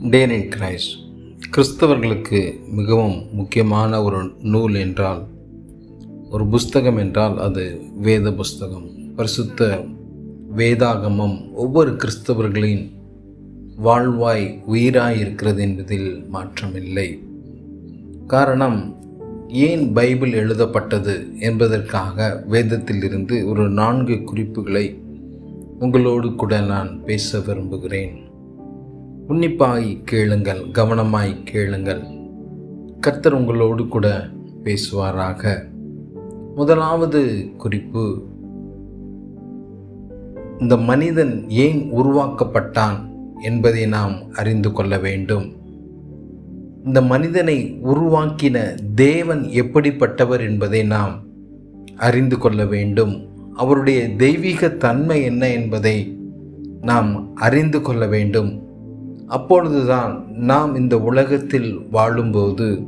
Tan in Christ கிறிஸ்தவர்களுக்கு மிகவும் முக்கியமான ஒரு நூல் என்றால் ஒரு புஸ்தகம் என்றால் அது வேத புஸ்தகம். பரிசுத்த வேதாகமம் ஒவ்வொரு கிறிஸ்தவர்களின் வாழ்வாய் உயிராய் இருக்கிறது என்பதில் மாற்றமில்லை. காரணம் ஏன் பைபிள் எழுதப்பட்டது என்பதற்காக வேதத்திலிருந்து ஒரு நான்கு குறிப்புகளை உங்களோடு கூட நான் பேச விரும்புகிறேன். உன்னிப்பாய் கேளுங்கள் கவனமாய் கேளுங்கள். கர்த்தர் உங்களோடு கூட பேசுவாராக. முதலாவது குறிப்பு இந்த மனிதன் ஏன் உருவாக்கப்பட்டான் என்பதை நாம் அறிந்து கொள்ள வேண்டும். இந்த மனிதனை உருவாக்கின தேவன் எப்படிப்பட்டவர் என்பதை நாம் அறிந்து கொள்ள வேண்டும். அவருடைய தெய்வீக தன்மை என்ன என்பதை நாம் அறிந்து கொள்ள வேண்டும். அப்பொழுதுதான் நாம் இந்த உலகத்தில் வாழும்போது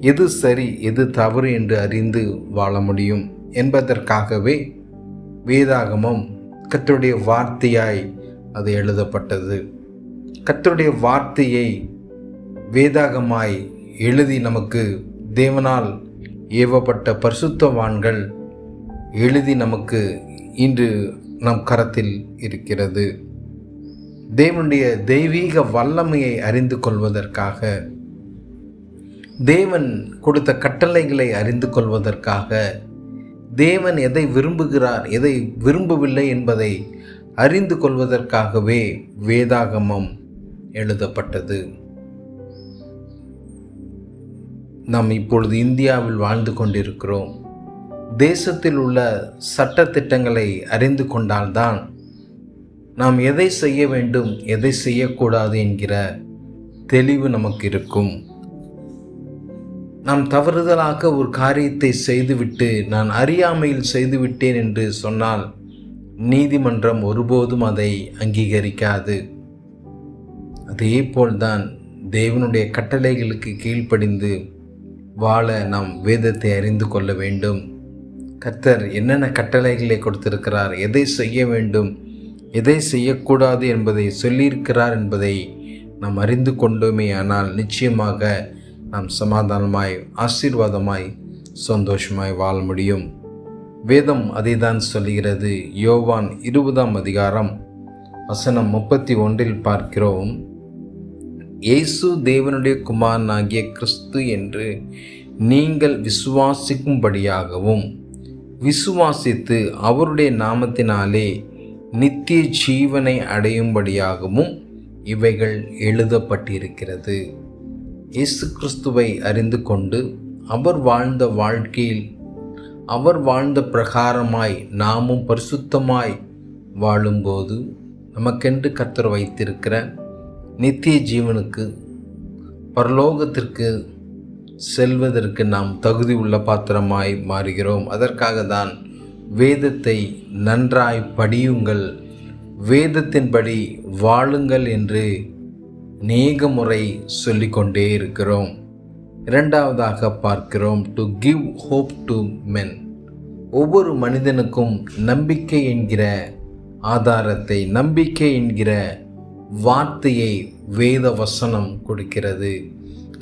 எது சரி எது தவறு என்று அறிந்து வாழ முடியும் என்பதற்காகவே வேதாகமம் கத்தருடைய வார்த்தையாய் அது எழுதப்பட்டது. கத்தருடைய வார்த்தையை வேதாகமாய் எழுதி நமக்கு தேவனால் ஏவப்பட்ட பரிசுத்தவான்கள் எழுதி நமக்கு இன்று நம் கரத்தில் இருக்கிறது. தேவனுடைய தெய்வீக வல்லமையை அறிந்து கொள்வதற்காக. தேவன் கொடுத்த கட்டளைகளை அறிந்து கொள்வதற்காக. தேவன் எதை விரும்புகிறார் எதை விரும்பவில்லை என்பதை அறிந்து கொள்வதற்காகவே வேதாகமம் எழுதப்பட்டது. நாம் இப்பொழுது இந்தியாவில் வாழ்ந்து கொண்டிருக்கிறோம். தேசத்தில் உள்ள சட்ட திட்டங்களை அறிந்து கொண்டால்தான் நாம் எதை செய்ய வேண்டும் எதை செய்யக்கூடாது என்கிற தெளிவு நமக்கு இருக்கும் நாம் தவறுதலாக ஒரு காரியத்தை செய்துவிட்டு நான் அறியாமையில் செய்துவிட்டேன் என்று சொன்னால் நீதிமன்றம் ஒருபோதும் அதை அங்கீகரிக்காது. அதே போல்தான் தேவனுடைய கட்டளைகளுக்கு கீழ்ப்படிந்து வாழ நாம் வேதத்தை அறிந்து கொள்ள வேண்டும். கர்த்தர் என்னென்ன கட்டளைகளை கொடுத்திருக்கிறார் எதை செய்ய வேண்டும் எதை செய்யக்கூடாது என்பதை சொல்லியிருக்கிறார் என்பதை நாம் அறிந்து கொண்டோமே ஆனால் நிச்சயமாக நாம் சமாதானமாய் ஆசீர்வாதமாய் சந்தோஷமாய் வாழ முடியும். வேதம் அதை தான் சொல்கிறது யோவான் இருபதாம் அதிகாரம் வசனம் முப்பத்தி ஒன்றில் பார்க்கிறோம். இயேசு தேவனுடைய குமாரனாகிய கிறிஸ்து என்று நீங்கள் விசுவாசிக்கும்படியாகவும் விசுவாசித்து அவருடைய நாமத்தினாலே நித்திய ஜீவனை அடையும்படியாகவும் இவைகள் எழுதப்பட்டிருக்கிறது. இயேசு கிறிஸ்துவை அறிந்து கொண்டு அவர் வாழ்ந்த வாழ்க்கையில் அவர் வாழ்ந்த பிரகாரமாய் நாமும் பரிசுத்தமாய் வாழும்போது நமக்கென்று கர்த்தர் வைத்திருக்கிற நித்திய ஜீவனுக்கு பரலோகத்திற்கு செல்வதற்கு நாம் தகுதி உள்ள பாத்திரமாய் மாறுகிறோம். அதற்காக தான் வேதத்தை நன்றாய் படியுங்கள். வேதத்தின்படி வாழுங்கள் என்று அநேக முறை சொல்லிக்கொண்டே இருக்கிறோம். இரண்டாவதாக பார்க்கிறோம் to give hope to men ஒவ்வொரு மனிதனுக்கும் நம்பிக்கை என்கிற ஆதாரத்தை நம்பிக்கை என்கிற வார்த்தையை வேத வசனம் கொடுக்கிறது.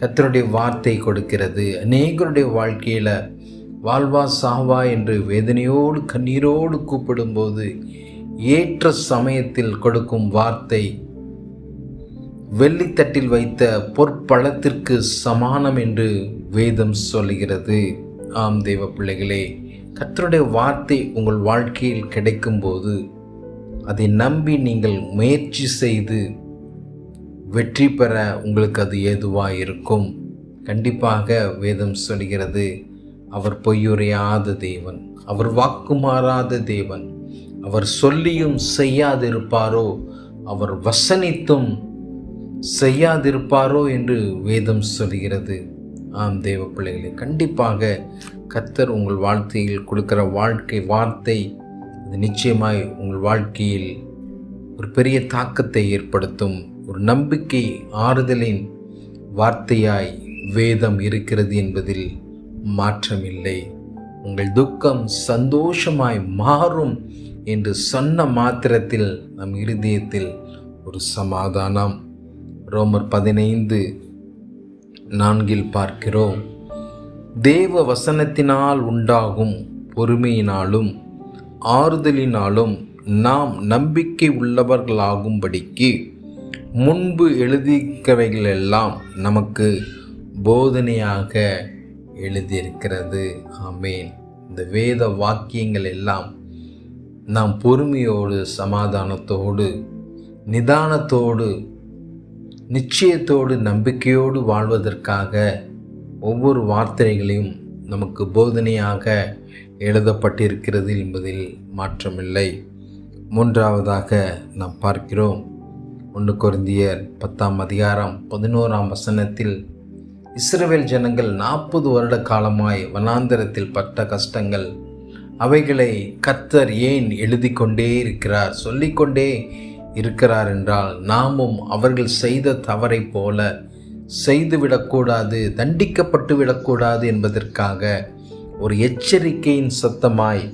கத்தருடைய வார்த்தை கொடுக்கிறது. அநேகருடைய வாழ்க்கையில் வாழ்வா சாவா என்று வேதனையோடு கண்ணீரோடு கூப்பிடும்போது ஏற்ற சமயத்தில் கொடுக்கும் வார்த்தை வெள்ளித்தட்டில் வைத்த பொற்பழத்திற்கு சமானம் என்று வேதம் சொல்லுகிறது. ஆம் தெய்வ பிள்ளைகளே கத்தருடைய வார்த்தை உங்கள் வாழ்க்கையில் கிடைக்கும்போது அதை நம்பி நீங்கள் முயற்சி செய்து வெற்றி பெற உங்களுக்கு அது ஏதுவாக இருக்கும் கண்டிப்பாக வேதம் சொல்கிறது அவர் பொய்யுரையாத தேவன் அவர் வாக்கு மாறாத தேவன் அவர் சொல்லியும் செய்யாதிருப்பாரோ அவர் வசனித்தும் செய்யாதிருப்பாரோ என்று வேதம் சொல்கிறது. ஆம் தேவ பிள்ளைகளே கண்டிப்பாக கத்தர் உங்கள் வாழ்க்கையில் கொடுக்கிற வாழ்க்கை வார்த்தை அது நிச்சயமாய் உங்கள் வாழ்க்கையில் ஒரு பெரிய தாக்கத்தை ஏற்படுத்தும் ஒரு நம்பிக்கை ஆறுதலின் வார்த்தையாய் வேதம் இருக்கிறது என்பதில் மாற்றமில்லை. உங்கள் துக்கம் சந்தோஷமாய் மாறும் என்று சொன்ன மாத்திரத்தில் நம் இருதயத்தில் ஒரு சமாதானம். ரோமர் பதினைந்து நான்கில் பார்க்கிறோம். தேவ வசனத்தினால் உண்டாகும் பொறுமையினாலும் ஆறுதலினாலும் நாம் நம்பிக்கை உள்ளவர்களாகும்படிக்கு முன்பு எழுதிக்கிறவைகளெல்லாம் நமக்கு போதனையாக எழுதியிருக்கிறது. ஆமேன். இந்த வேத வாக்கியங்கள் எல்லாம் நாம் பொறுமையோடு சமாதானத்தோடு நிதானத்தோடு நிச்சயத்தோடு நம்பிக்கையோடு வாழ்வதற்காக ஒவ்வொரு வார்த்தைகளையும் நமக்கு போதனையாக எழுதப்பட்டிருக்கிறது என்பதில் மாற்றமில்லை. மூன்றாவதாக நாம் பார்க்கிறோம். ஒன்று கொரிந்தியர் பத்தாம் அதிகாரம் பதினோராம் வசனத்தில் இஸ்ரவேல் ஜனங்கள் நாற்பது வருட காலமாய் வனாந்திரத்தில் பட்ட கஷ்டங்கள். அவைகளை கத்தர் ஏன் எழுதி கொண்டே இருக்கிறார்? சொல்லிக்கொண்டே இருக்கிறார் என்றால் நாமும் அவர்கள் செய்த தவறை போல செய்துவிடக்கூடாது தண்டிக்கப்பட்டு விடக்கூடாது என்பதற்காக ஒரு எச்சரிக்கையின் சத்தமாய்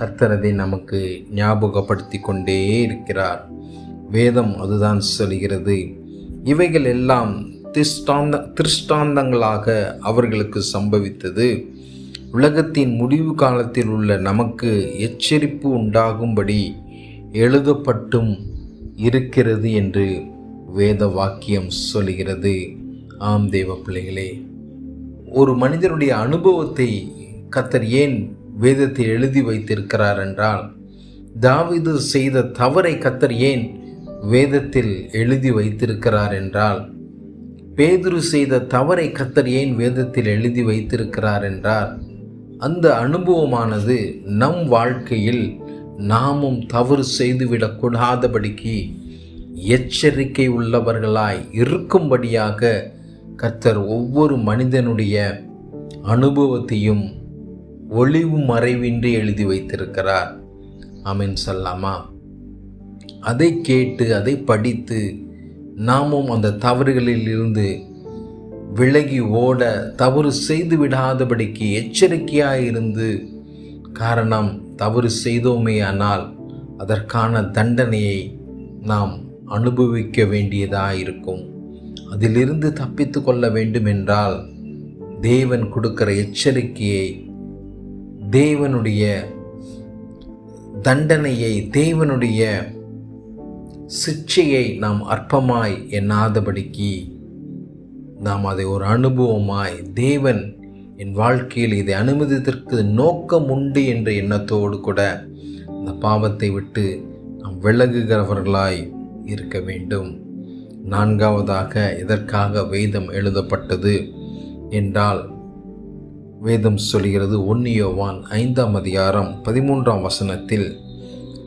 கர்த்தரதை நமக்கு ஞாபகப்படுத்தி கொண்டே இருக்கிறார். வேதம் அதுதான் சொல்கிறது இவைகள் எல்லாம் திஷ்டாந்த திருஷ்டாந்தங்களாக அவர்களுக்கு சம்பவித்தது. உலகத்தின் முடிவு காலத்தில் உள்ள நமக்கு எச்சரிப்பு உண்டாகும்படி எழுதப்பட்டும் இருக்கிறது என்று வேத வாக்கியம் சொல்கிறது ஆம் தேவ பிள்ளைகளே ஒரு மனிதனுடைய அனுபவத்தை கத்தர் ஏன் வேதத்தில் எழுதி வைத்திருக்கிறார் என்றால் தாவிது செய்த தவறை கத்தர் ஏன் வேதத்தில் எழுதி வைத்திருக்கிறார் என்றால் பேதுரு செய்த தவறை கத்தர் ஏன் வேதத்தில் எழுதி வைத்திருக்கிறார் என்றால் அந்த அனுபவமானது நம் வாழ்க்கையில் நாமும் தவறு செய்துவிடக்கூடாதபடிக்கு எச்சரிக்கை உள்ளவர்களாய் இருக்கும்படியாக கர்த்தர் ஒவ்வொரு மனிதனுடைய அனுபவத்தையும் ஒளிவு மறைவின்றி எழுதி வைத்திருக்கிறார். அமீன் சொல்லாமா. அதை கேட்டு அதை படித்து நாமும் அந்த தவறுகளில் இருந்து விலகி ஓட தவறு செய்து விடாதபடிக்கு எச்சரிக்கையாக இருந்து காரணம் தவறு செய்தோமேயானால் அதற்கான தண்டனையை நாம் அனுபவிக்க வேண்டியதாக இருக்கும் அதிலிருந்து தப்பித்து கொள்ள வேண்டும் என்றால் தேவன் கொடுக்கிற எச்சரிக்கையை தேவனுடைய தண்டனையை தேவனுடைய சிக்ஷையை நாம் அற்பமாய் எண்ணாதபடிக்கு நாம் அதை ஒரு அனுபவமாய் தேவன் என் வாழ்க்கையில் இதை அனுமதித்திற்கு நோக்கம் உண்டு என்ற எண்ணத்தோடு கூட இந்த பாவத்தை விட்டு நாம் விலகுகிறவர்களாய் இருக்க வேண்டும். நான்காவதாக எதற்காக வேதம் எழுதப்பட்டது என்றால் வேதம் சொல்கிறது ஒன்னியோவான் ஐந்தாம் அதிகாரம் பதிமூன்றாம் வசனத்தில்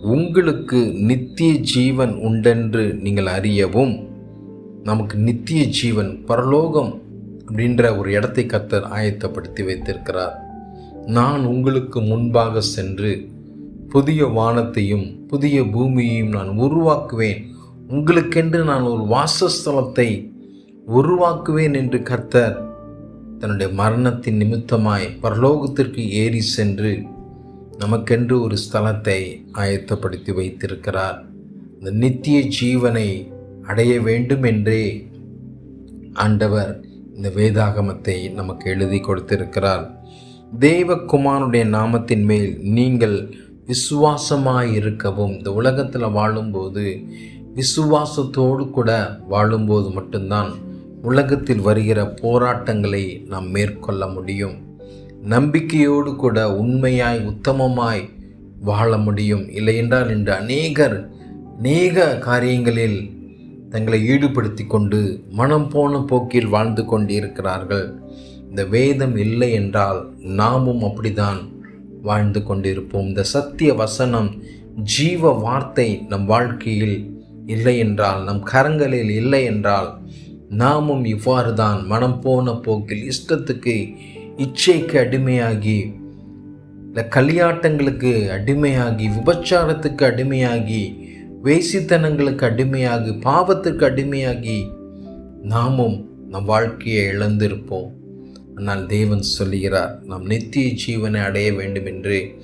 உங்களுக்கு நித்திய ஜீவன் உண்டென்று நீங்கள் அறியவும் நமக்கு நித்திய ஜீவன் பரலோகம் அப்படின்ற ஒரு இடத்தை கத்தர் ஆயத்தப்படுத்தி வைத்திருக்கிறார். நான் உங்களுக்கு முன்பாக சென்று புதிய வானத்தையும் புதிய பூமியையும் நான் உருவாக்குவேன். உங்களுக்கென்று நான் ஒரு வாசஸ்தலத்தை உருவாக்குவேன் என்று கர்த்தர் தன்னுடைய மரணத்தின் நிமித்தமாய் பரலோகத்திற்கு ஏறி சென்று நமக்கென்று ஒரு ஸ்தலத்தை ஆயத்தப்படுத்தி வைத்திருக்கிறார். இந்த நித்திய ஜீவனை அடைய வேண்டும் என்றே ஆண்டவர் இந்த வேதாகமத்தை நமக்கு எழுதி கொடுத்திருக்கிறார். தேவகுமாரனுடைய நாமத்தின் மேல் நீங்கள் விசுவாசமாக இருக்கவும் இந்த உலகத்தில் வாழும்போது விசுவாசத்தோடு கூட வாழும்போது மட்டும்தான் உலகத்தில் வருகிற போராட்டங்களை நாம் மேற்கொள்ள முடியும். நம்பிக்கையோடு கூட உண்மையாய் உத்தமமாய் வாழ முடியும். இல்லையென்றால் இன்று அநேகர் அநேக காரியங்களில் தங்களை ஈடுபடுத்தி கொண்டு மனம் போன போக்கில் வாழ்ந்து கொண்டிருக்கிறார்கள். இந்த வேதம் இல்லை என்றால் நாமும் அப்படிதான் வாழ்ந்து கொண்டிருப்போம். இந்த சத்திய வசனம் ஜீவ வார்த்தை நம் வாழ்க்கையில் இல்லை என்றால் நம் கரங்களில் இல்லை என்றால் நாமும் இவ்வாறு தான் மனம் போன போக்கில் இஷ்டத்துக்கு இச்சைக்கு அடிமையாகி இல்லை களியாட்டங்களுக்கு அடிமையாகி விபச்சாரத்துக்கு அடிமையாகி வேசித்தனங்களுக்கு அடிமையாகி பாவத்துக்கு அடிமையாகி நாமும் நம் வாழ்க்கையை இழந்திருப்போம். ஆனால் தேவன் சொல்கிறார் நாம் நித்திய ஜீவனை அடைய வேண்டும் என்று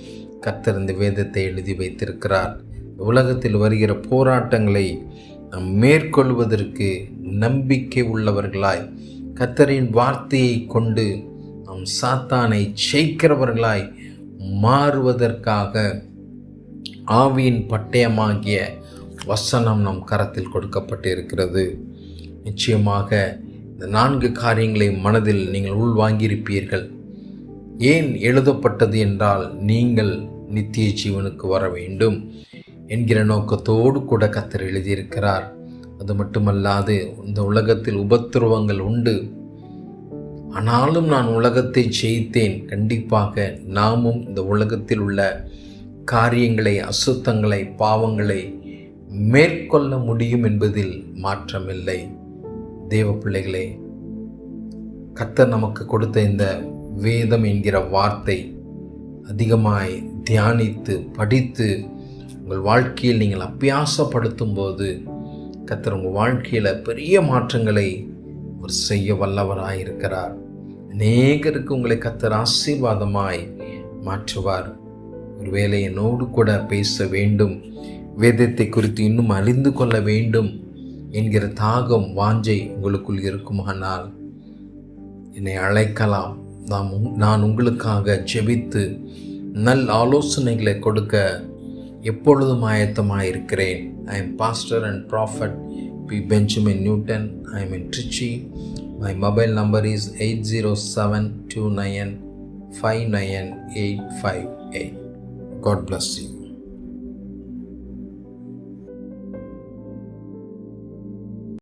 கத்தர் இந்த வேதத்தை எழுதி வைத்திருக்கிறார். உலகத்தில் வருகிற போராட்டங்களை நாம் மேற்கொள்வதற்கு நம்பிக்கை உள்ளவர்களாய் கத்தரின் வார்த்தையை கொண்டு நாம் சாத்தானை ஜெயிக்கிறவர்களாய் மாறுவதற்காக ஆவியின் பட்டயமாகிய வசனம் நம் கரத்தில் கொடுக்கப்பட்டு இருக்கிறது நிச்சயமாக இந்த நான்கு காரியங்களை மனதில் நீங்கள் உள்வாங்கியிருப்பீர்கள். ஏன் எழுதப்பட்டது என்றால் நீங்கள் நித்திய ஜீவனுக்கு வர வேண்டும் என்கிற நோக்கத்தோடு கூட கத்தர் எழுதியிருக்கிறார். அது மட்டுமல்லாது இந்த உலகத்தில் உபத்திரவங்கள் உண்டு. ஆனாலும் நான் உலகத்தை ஜெயித்தேன். கண்டிப்பாக நாமும் இந்த உலகத்தில் உள்ள காரியங்களை அசுத்தங்களை பாவங்களை மேற்கொள்ள முடியும் என்பதில் மாற்றமில்லை. தேவ பிள்ளைகளே கத்தர் நமக்கு கொடுத்த இந்த வேதம் என்கிற வார்த்தை அதிகமாய் தியானித்து படித்து உங்கள் வாழ்க்கையில் நீங்கள் அபியாசப்படுத்தும் போது கத்தர் உங்கள் வாழ்க்கையில் பெரிய மாற்றங்களை அவர் செய்ய வல்லவராய் இருக்கிறார். அநேகருக்கு உங்களை கத்தர் ஆசீர்வாதமாய் மாற்றுவார். ஒருவேளை என்னோடு கூட பேச வேண்டும் வேதத்தை குறித்து இன்னும் அறிந்து கொள்ள வேண்டும் என்கிற தாகம் வாஞ்சை உங்களுக்குள் இருக்குமானால் என்னை அழைக்கலாம். நாம் உங்- நான் உங்களுக்காக ஜெபித்து நல் ஆலோசனைகளை கொடுக்க எப்பொழுதும் ஆயத்தமாக இருக்கிறேன் I am pastor and prophet P. Benjamin Newton. I am in Trichy. My mobile number is 807 God bless you.